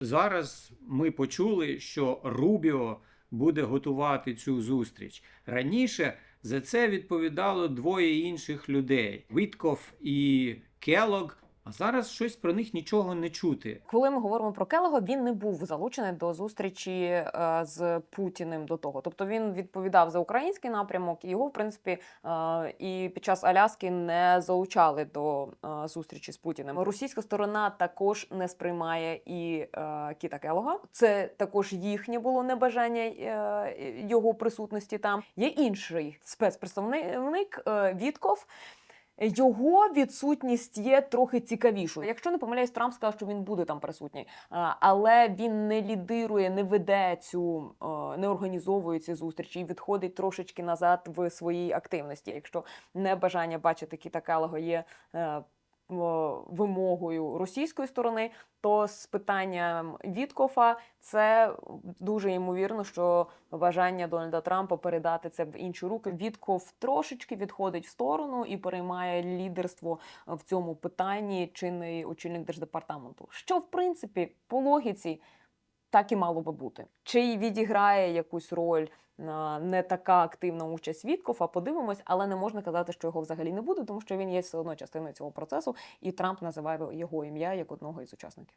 Зараз ми почули, що Рубіо буде готувати цю зустріч. Раніше за це відповідало двоє інших людей: Вітков і Келог. Зараз щось про них нічого не чути. Коли ми говоримо про Келего, він не був залучений до зустрічі е, з Путіним до того. Тобто він відповідав за український напрямок, і його, в принципі, е, і під час Аляски не залучали до е, зустрічі з Путіним. Російська сторона також не сприймає і Кіта Келога. Це також їхнє було небажання його присутності там. Є інший спецпредставник Вітков. Його відсутність є трохи цікавішою. Якщо не помиляюсь, Трамп сказав, що він буде там присутній, але він не лідирує, не веде цю, не організовує ці зустрічі і відходить трошечки назад в своїй активності. Якщо не бажання бачити Кіта Келого є е, вимогою російської сторони, то з питанням Віткофа це дуже ймовірно, що бажання Дональда Трампа передати це в інші руки. Вітков трошечки відходить в сторону і переймає лідерство в цьому питанні чинний очільник держдепартаменту. Що в принципі по логіці так і мало би бути. Чи відіграє якусь роль а, не така активна участь Віткофа, подивимось, але не можна казати, що його взагалі не буде, тому що він є все одно частиною цього процесу, і Трамп називає його ім'я як одного із учасників.